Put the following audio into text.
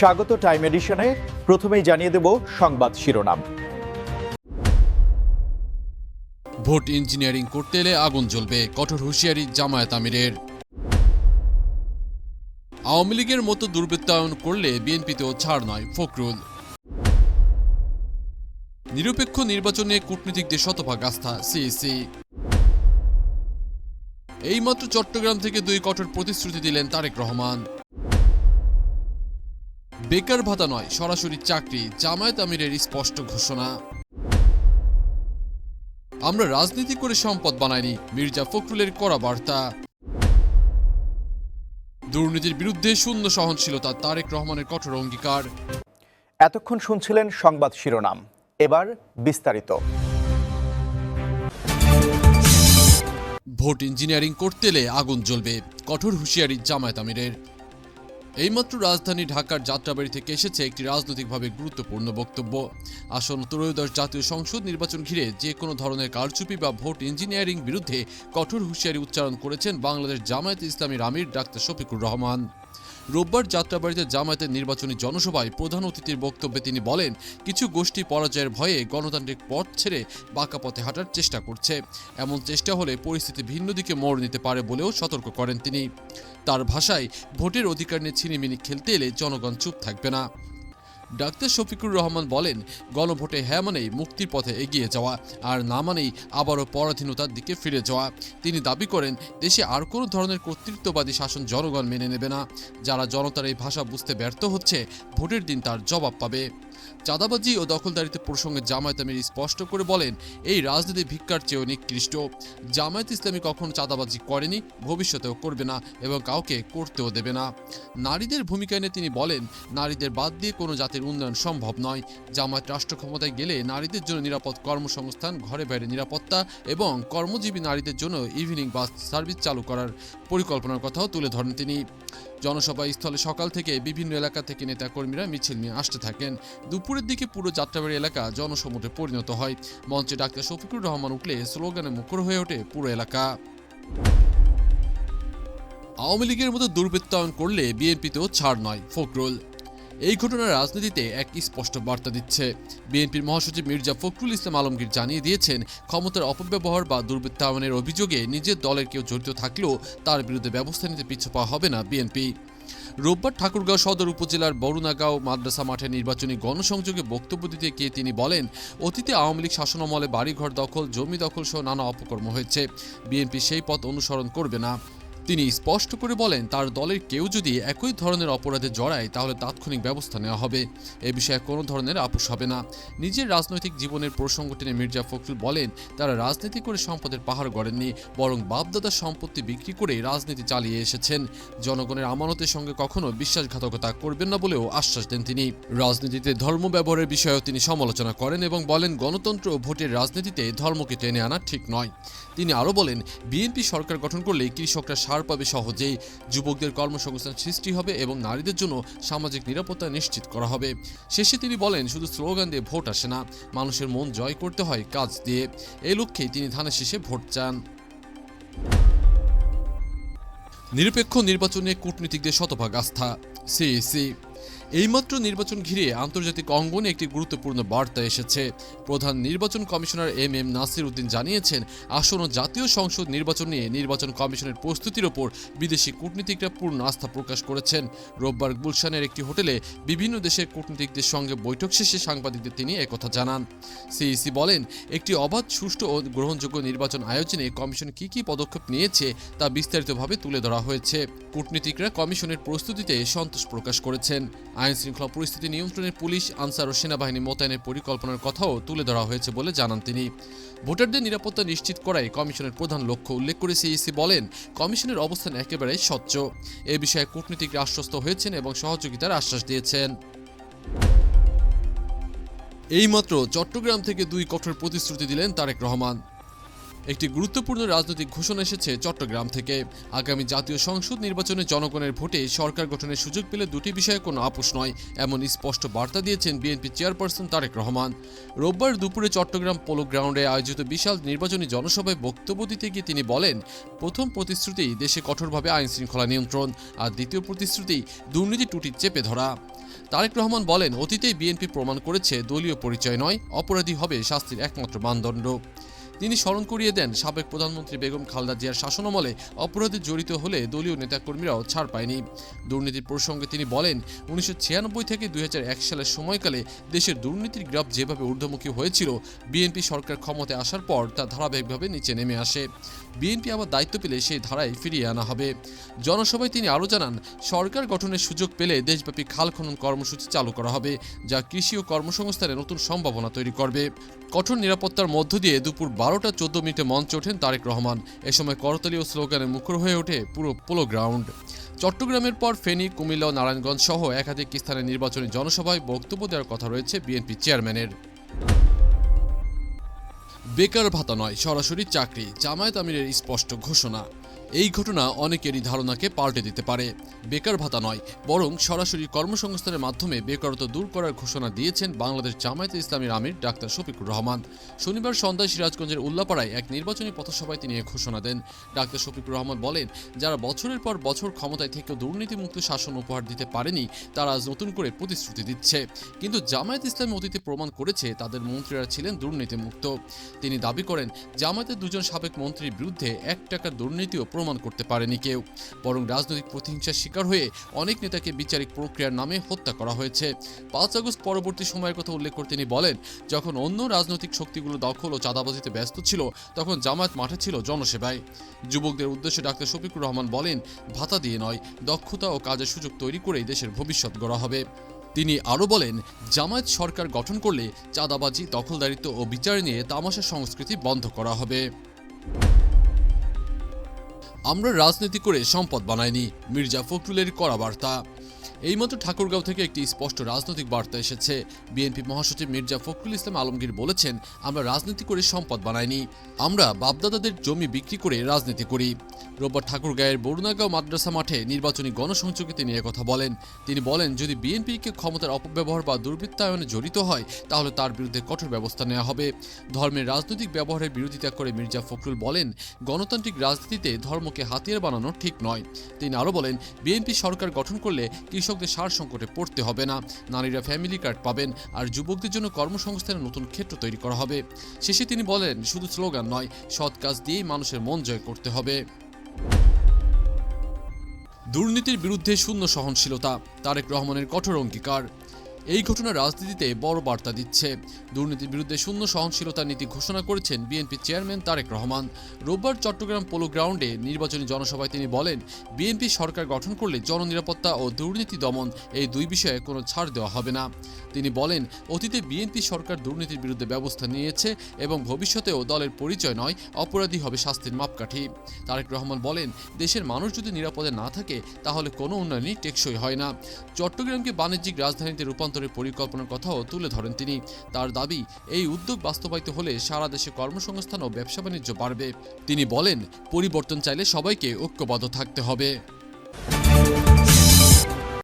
স্বাগত টাইম এডিশনে। প্রথমেই জানিয়ে দেব সংবাদ শিরোনাম। ভোট ইঞ্জিনিয়ারিং করতে এলে আগুন জ্বলবে, কঠোর হুঁশিয়ারি জামায়াত আমিরের। আওয়ামী লীগের মতো দুর্বৃত্তায়ন করলে বিএনপিতেও ছাড় নয় ফখরুল। নিরপেক্ষ নির্বাচনে কূটনীতিকদের শতভাগ আস্থা সিইসি। এইমাত্র চট্টগ্রাম থেকে দুই কঠোর প্রতিশ্রুতি দিলেন তারেক রহমান। বেকার ভাতা নয় সরাসরি চাকরি জামায়াত আমিরের স্পষ্ট ঘোষণা। আমরা রাজনীতি করে সম্পদ বানাইনি মির্জা ফখরুলের করা বার্তা। দুর্নীতির বিরুদ্ধে শূন্য সহনশীলতা তারেক রহমানের কঠোর অঙ্গীকার। এতক্ষণ শুনছিলেন সংবাদ শিরোনাম এবার বিস্তারিত। ভোট ইঞ্জিনিয়ারিং করতে এলে আগুন জ্বলবে কঠোর হুঁশিয়ারি জামায়াত আমিরের। এইমাত্র রাজধানী ঢাকার যাত্রাবাড়ি থেকে এসেছে একটি রাজনৈতিকভাবে গুরুত্বপূর্ণ বক্তব্য। আসন ত্রয়োদশ জাতীয় সংসদ নির্বাচন ঘিরে যে কোনো ধরনের কারচুপি বা ভোট ইঞ্জিনিয়ারিং বিরুদ্ধে কঠোর হুঁশিয়ারি উচ্চারণ করেছেন বাংলাদেশ জামায়াত ইসলামীর আমির ডাক্তার শফিকুর রহমান। রোববার যাত্রাবাড়িতে জামায়াতের নির্বাচনী জনসভায় প্রধান অতিথির বক্তব্যে তিনি বলেন, কিছু গোষ্ঠী পরাজয়ের ভয়ে গণতান্ত্রিক পথ ছেড়ে বাঁকা পথে হাঁটার চেষ্টা করছে। এমন চেষ্টা হলে পরিস্থিতি ভিন্ন দিকে মোড় নিতে পারে বলেও সতর্ক করেন তিনি। তার ভাষায়, ভোটের অধিকার নিয়ে ছিনিমিনি খেলতে এলে জনগণ চুপ থাকবে না। ডাক্তার শফিকুর রহমান বলেন, গণভোটে হ্যাঁ মানেই মুক্তির পথে এগিয়ে যাওয়া, আর না মানেই আবারও পরাধীনতার দিকে ফিরে যাওয়া। তিনি দাবি করেন, দেশে আর কোনো ধরনের কর্তৃত্ববাদী শাসন জনগণ মেনে নেবে না। যারা জনতার এই ভাষা বুঝতে ব্যর্থ হচ্ছে, ভোটের দিন তার জবাব পাবে। চাঁদাবাজি ও দখলদারিতে প্রসঙ্গে জামায়াত আমির স্পষ্ট করে বলেন, এই রাজনীতি ভিক্ষার চেয়েও নিকৃষ্ট। জামায়াত ইসলামী কখনো চাঁদাবাজি করেনি, ভবিষ্যতেও করবে না এবং কাউকে করতেও দেবে না। নারীদের ভূমিকা নিয়ে তিনি বলেন, নারীদের বাদ দিয়ে কোনো জাতির উন্নয়ন সম্ভব নয়। জামায়াত রাষ্ট্র ক্ষমতায় গেলে নারীদের জন্য নিরাপদ কর্মসংস্থান, ঘরে বাইরে নিরাপত্তা এবং কর্মজীবী নারীদের জন্য ইভিনিং বাস সার্ভিস চালু করার পরিকল্পনার কথাও তুলে ধরেন তিনি। জনসভা স্থলে সকাল থেকে বিভিন্ন এলাকা থেকে নেতাকর্মীরা মিছিল নিয়ে আসতে থাকেন। দুপুরের দিকে পুরো যাত্রাবাড়ি এলাকা জনসমুদ্রে পরিণত হয়। মঞ্চে ডাক্তার শফিকুর রহমান উঠলে স্লোগানে মুখর হয়ে ওঠে পুরো এলাকা। আওয়ামী লীগের মতো দুর্বৃত্তায়ন করলে বিএনপিতেও ছাড় নয় ফখরুল। এই ঘটনা রাজনীতিতে এক স্পষ্ট বার্তা দিচ্ছে। বিএনপির মহাসচিব মির্জা ফখরুল ইসলাম আলমগীর জানিয়ে দিয়েছেন, ক্ষমতার অপব্যবহার বা দুর্বৃত্তায়নের অভিযোগে নিজের দলের কেউ জড়িত থাকলেও তার বিরুদ্ধে ব্যবস্থা নিতে পিছু পাওয়া হবে না বিএনপি। রোববার ঠাকুরগাঁও সদর উপজেলার বরুণাগাঁও মাদ্রাসা মাঠে নির্বাচনী গণসংযোগে বক্তব্য দিতে গিয়ে তিনি বলেন, অতীতে আওয়ামী লীগ শাসনামলে বাড়িঘর দখল, জমি দখল সহ নানা অপকর্ম হয়েছে। বিএনপি সেই পথ অনুসরণ করবে না। তিনি স্পষ্ট করে বলেন, তার দলের কেউ যদি একই ধরনের অপরাধে জড়ায়, তাহলে তাৎক্ষণিক ব্যবস্থা নেওয়া হবে। এ বিষয়ে কোনো ধরনের আপোষ হবে না। নিজের রাজনৈতিক জীবনের প্রসঙ্গ টেনে মির্জা ফখরুল বলেন, তারা রাজনীতি করে সম্পদের পাহাড় গড়েননি, বরং বাপদাদার সম্পত্তি বিক্রি করে রাজনীতি চালিয়ে এসেছেন। জনগণের আমানতের সঙ্গে কখনো বিশ্বাসঘাতকতা করবেন না বলেও আশ্বাস দেন তিনি। রাজনীতিতে ধর্ম ব্যবহারের বিষয়েও তিনি সমালোচনা করেন এবং বলেন, গণতন্ত্র ও ভোটের রাজনীতিতে ধর্মকে টেনে আনা ঠিক নয়। তিনি আরও বলেন, বিএনপি সরকার গঠন করলে কৃষকরা সার পাবে সহজেই। যুবকদের কর্মসংস্থান সৃষ্টি হবে এবং নারীদের জন্য সামাজিক নিরাপত্তা নিশ্চিত করা হবে। শেষে তিনি বলেন, শুধু স্লোগান দিয়ে ভোট আসে না, মানুষের মন জয় করতে হয় কাজ দিয়ে। এই লক্ষ্যেই তিনি ধানের শেষে ভোট চান। নিরপেক্ষ নির্বাচনে কূটনীতিকদের শতভাগ আস্থা। সিইসি এইমাত্র নির্বাচন ঘিরে আন্তর্জাতিক অঙ্গনে একটি গুরুত্বপূর্ণ বার্তা এসেছে। প্রধান নির্বাচন commissioner M M Nasir Uddin জানিয়েছেন, আসন্ন জাতীয় সংসদ নির্বাচন নিয়ে নির্বাচন কমিশনের প্রস্তুতির ওপর বিদেশি কূটনীতিকরা পূর্ণ আস্থা প্রকাশ করেছেন। রোববার গুলশানের একটি হোটেলে বিভিন্ন দেশের কূটনীতিকদের সঙ্গে বৈঠক শেষে সাংবাদিকদের তিনি একথা জানান। সিইসি বলেন, একটি অবাধ, সুষ্ঠু ও গ্রহণযোগ্য নির্বাচন আয়োজনে কমিশন কি কি পদক্ষেপ নিয়েছে তা বিস্তারিতভাবে তুলে ধরা হয়েছে। কূটনীতিকরা কমিশনের প্রস্তুতিতে সন্তোষ প্রকাশ করেছেন। আইন শৃঙ্খলা পরিস্থিতি নিয়ন্ত্রণে পুলিশ, আনসার ও সেনাবাহিনী মোতায়েনের পরিকল্পনার কথাও তুলে ধরা হয়েছে বলে জানান তিনি। ভোটারদের নিরাপত্তা নিশ্চিত করাই কমিশনের প্রধান লক্ষ্য উল্লেখ করে সিইসি বলেন, কমিশনের অবস্থান একেবারে স্বচ্ছ। এ বিষয়ে কূটনীতিকরা আশ্বস্ত হয়েছেন এবং সহযোগিতার আশ্বাস দিয়েছেন। এইমাত্র চট্টগ্রাম থেকে দুই কঠোর প্রতিশ্রুতি দিলেন তারেক রহমান। একটি গুরুত্বপূর্ণ রাজনৈতিক ঘোষণা এসেছে চট্টগ্রাম থেকে। আগামী জাতীয় সংসদ নির্বাচনে জনগণের ভোটে সরকার গঠনের সুযোগ পেলে দুটি বিষয়ে কোনো আপোষ নয়, এমন স্পষ্ট বার্তা দিয়েছেন বিএনপি চেয়ারপারসন তারেক রহমান। রোববার দুপুরে চট্টগ্রাম পোলো গ্রাউন্ডে আয়োজিত বিশাল নির্বাচনী জনসভায় বক্তব্য দিতে গিয়ে তিনি বলেন, প্রথম প্রতিশ্রুতি দেশে কঠোরভাবে আইন শৃঙ্খলা নিয়ন্ত্রণ, আর দ্বিতীয় প্রতিশ্রুতি দুর্নীতি টুটি চেপে ধরা। তারেক রহমান বলেন, অতীতেই বিএনপি প্রমাণ করেছে দলীয় পরিচয় নয়, অপরাধী হবে শাস্তির একমাত্র মানদণ্ড। তিনি স্মরণ করিয়ে দেন, সাবেক প্রধানমন্ত্রী বেগম খালদা জিয়ার শাসনামলে অপরাধে জড়িত হলে দলীয় নেতাকর্মীরাও ছাড় পায়নি। দুর্নীতির প্রসঙ্গে তিনি বলেন, উনিশশো ছিয়ানব্বই থেকে দুই সালের সময়কালে দেশের দুর্নীতির গ্রাফ যেভাবে ঊর্ধ্বমুখী হয়েছিল, বিএনপি সরকার ক্ষমতায় আসার পর তা ধারাবাহিকভাবে নিচে নেমে আসে। বিএনপি আবার দায়িত্ব পেলে সেই ধারায় ফিরিয়ে আনা হবে। জনসভায় তিনি আরও জানান, সরকার গঠনের সুযোগ পেলে দেশব্যাপী খাল খনন কর্মসূচি চালু করা হবে, যা কৃষি ও কর্মসংস্থানে নতুন সম্ভাবনা তৈরি করবে। কঠোর নিরাপত্তার মধ্য দিয়ে দুপুর বারোটা চোদ্দ মিনিটে মঞ্চে ওঠেন তারেক রহমান। এ সময় করতালি ও স্লোগানে মুখর হয়ে ওঠে পুরো পোলো গ্রাউন্ড। চট্টগ্রামের পর ফেনী, কুমিল্লা ও নারায়ণগঞ্জ সহ একাধিক স্থানে নির্বাচনী জনসভায় বক্তব্য দেওয়ার কথা রয়েছে বিএনপি চেয়ারম্যানের। বেকার ভাতা নয়, সরাসরি চাকরি। জামায়াত আমিরের স্পষ্ট ঘোষণা। এই ঘটনা অনেকেরই ধারণাকে পাল্টে দিতে পারে। বেকার ভাতা নয়, বরং সরাসরি কর্মসংস্থানের মাধ্যমে বেকারত্ব দূর করার ঘোষণা দিয়েছেন বাংলাদেশ জামায়াতে ইসলামীর আমির ডাক্তার শফিকুর রহমান। শনিবার সন্ধ্যায় সিরাজগঞ্জের উল্লাপাড়ায় এক নির্বাচনী পথসভায় তিনি এ ঘোষণা দেন। ডাক্তার শফিকুর রহমান বলেন, যারা বছরের পর বছর ক্ষমতায় থেকেও দুর্নীতিমুক্ত শাসন উপহার দিতে পারেনি, তারা আজ নতুন করে প্রতিশ্রুতি দিচ্ছে। কিন্তু জামায়াত ইসলামী অতীতে প্রমাণ করেছে, তাদের মন্ত্রীরা ছিলেন দুর্নীতিমুক্ত। তিনি দাবি করেন, জামায়াতের দুজন সাবেক মন্ত্রীর বিরুদ্ধে এক টাকার দুর্নীতিও প্রমাণ করতে পারেনি কেউ। বরং রাজনৈতিক প্রতিহিংসার শিকার হয়ে অনেক নেতাকে বিচারিক প্রক্রিয়ার নামে হত্যা করা হয়েছে। পাঁচ আগস্ট পরবর্তী সময়ের কথা উল্লেখ করে তিনি বলেন, যখন অন্য রাজনৈতিক শক্তিগুলো দখল ও চাঁদাবাজিতে ব্যস্ত ছিল, তখন জামায়াত মাঠে ছিল জনসেবায়। যুবকদের উদ্দেশ্যে ডাক্তার শফিকুর রহমান বলেন, ভাতা দিয়ে নয়, দক্ষতা ও কাজের সুযোগ তৈরি করেই দেশের ভবিষ্যৎ গড়া হবে। তিনি আরও বলেন, জামায়াত সরকার গঠন করলে চাঁদাবাজি, দখলদারিত্ব ও বিচার নিয়ে তামাশা সংস্কৃতি বন্ধ করা হবে। আমরা রাজনীতি করে সম্পদ বানাইনি। মির্জা ফখরুলের করা বার্তা। এইমাত্র ঠাকুরগাঁও থেকে একটি স্পষ্ট রাজনৈতিক বার্তা এসেছে। বিএনপি মহাসচিব মির্জা ফখরুল ইসলাম আলমগীর বলেছেন, আমরা রাজনীতি করে সম্পদ বানাইনি, আমরা বাপদাদাদের জমি বিক্রি করে রাজনীতি করি। রোববার ঠাকুরগাঁয়ের বরুণাগাঁও মাদ্রাসা মাঠে নির্বাচনী গণসংযোগে তিনি কথা বলেন। তিনি বলেন, যদি বিএনপিকে ক্ষমতার অপব্যবহার বা দুর্বৃত্তায়নে জড়িত হয়, তাহলে তার বিরুদ্ধে কঠোর ব্যবস্থা নেওয়া হবে। ধর্মের রাজনৈতিক ব্যবহারের বিরোধিতা করে মির্জা ফখরুল বলেন, গণতান্ত্রিক রাজনীতিতে ধর্মকে হাতিয়ার বানানো ঠিক নয়। তিনি আরও বলেন, বিএনপি সরকার গঠন করলে কৃষকদের সার সংকটে পড়তে হবে না। নারীরা ফ্যামিলি কার্ড পাবেন আর যুবকদের জন্য কর্মসংস্থানের নতুন ক্ষেত্র তৈরি করা হবে। শেষে তিনি বলেন, শুধু স্লোগান নয়, সৎ কাজ দিয়েই মানুষের মন জয় করতে হবে। দুর্নীতির বিরুদ্ধে শূন্য সহনশীলতা, তারেক রহমানের কঠোর অঙ্গীকার। এই ঘটনা রাজনীতিতে বড় বার্তা দিচ্ছে। দুর্নীতির বিরুদ্ধে শূন্য সহনশীলতার নীতি ঘোষণা করেছেন বিএনপি চেয়ারম্যান তারেক রহমান। রোববার চট্টগ্রাম পোলো গ্রাউন্ডে নির্বাচনী জনসভায় তিনি বলেন, বিএনপি সরকার গঠন করলে জননিরাপত্তা ও দুর্নীতি দমন এই দুই বিষয়ে কোনো ছাড় দেওয়া হবে না। তিনি বলেন, অতীতে বিএনপি সরকার দুর্নীতির বিরুদ্ধে ব্যবস্থা নিয়েছে এবং ভবিষ্যতেও দলের পরিচয় নয়, অপরাধী হবে শাস্তির মাপকাঠি। তারেক রহমান বলেন, দেশের মানুষ যদি নিরাপদে না থাকে, তাহলে কোনো উন্নয়নই টেকসই হয় না। চট্টগ্রামকে বাণিজ্যিক রাজধানীতে রূপান্তরের পরিকল্পনার কথাও তুলে ধরেন তিনি। তার দাবি, এই উদ্যোগ বাস্তবায়িত হলে সারা দেশে কর্মসংস্থান ও ব্যবসা বাণিজ্য বাড়বে। তিনি বলেন, পরিবর্তন চাইলে সবাইকে ঐক্যবদ্ধ থাকতে হবে।